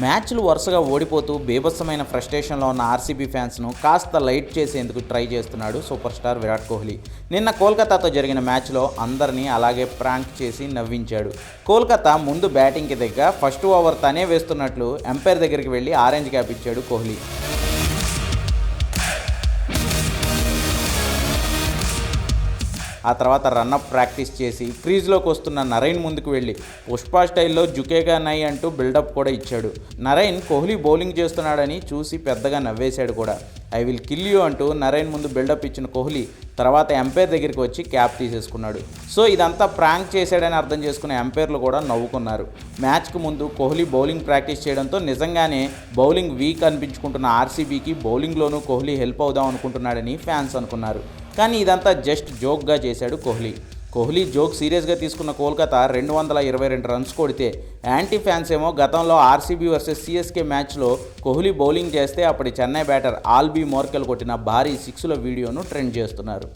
మ్యాచ్లు వరుసగా ఓడిపోతూ బేభత్సమైన ఫ్రస్ట్రేషన్లో ఉన్న ఆర్సీబీ ఫ్యాన్స్ను కాస్త లైట్ చేసేందుకు ట్రై చేస్తున్నాడు సూపర్ స్టార్ విరాట్ కోహ్లీ. నిన్న కోల్కతాతో జరిగిన మ్యాచ్లో అందరినీ అలాగే ప్రాంక్ చేసి నవ్వించాడు. కోల్కతా ముందు బ్యాటింగ్కి దగ్గర ఫస్ట్ ఓవర్ తనే వేస్తున్నట్లు ఎంపైర్ దగ్గరికి వెళ్ళి ఆరెంజ్ క్యాప్ ఇచ్చాడు కోహ్లీ. ఆ తర్వాత రన్అప్ ప్రాక్టీస్ చేసి క్రీజ్లోకి వస్తున్న నరైన్ ముందుకు వెళ్ళి పుష్ప స్టైల్లో జుకేగా నై అంటూ బిల్డప్ కూడా ఇచ్చాడు. నరైన్ కోహ్లీ బౌలింగ్ చేస్తున్నాడని చూసి పెద్దగా నవ్వేశాడు కూడా. ఐ విల్ కిల్ యూ అంటూ నరైన్ ముందు బిల్డప్ ఇచ్చిన కోహ్లీ తర్వాత ఎంపైర్ దగ్గరికి వచ్చి క్యాప్ తీసేసుకున్నాడు. సో ఇదంతా ప్రాంక్ చేశాడని అర్థం చేసుకున్న ఎంపైర్లు కూడా నవ్వుకున్నారు. మ్యాచ్కు ముందు కోహ్లీ బౌలింగ్ ప్రాక్టీస్ చేయడంతో నిజంగానే బౌలింగ్ వీక్ అనిపించుకుంటున్న ఆర్సీబీకి బౌలింగ్లోనూ కోహ్లీ హెల్ప్ అవుదాం అనుకుంటున్నాడని ఫ్యాన్స్ అనుకున్నారు. కానీ ఇదంతా జస్ట్ జోక్గా చేశాడు కోహ్లీ కోహ్లీ జోక్ సీరియస్గా తీసుకున్న కోల్కతా రెండు వందల ఇరవై రెండు రన్స్ కొడితే యాంటీ ఫ్యాన్స్ ఏమో గతంలో ఆర్సీబీ వర్సెస్ సిఎస్కే మ్యాచ్లో కోహ్లీ బౌలింగ్ చేస్తే అప్పటి చెన్నై బ్యాటర్ ఆల్బీ మోర్కెల్ కొట్టిన భారీ సిక్స్ల వీడియోను ట్రెండ్ చేస్తున్నారు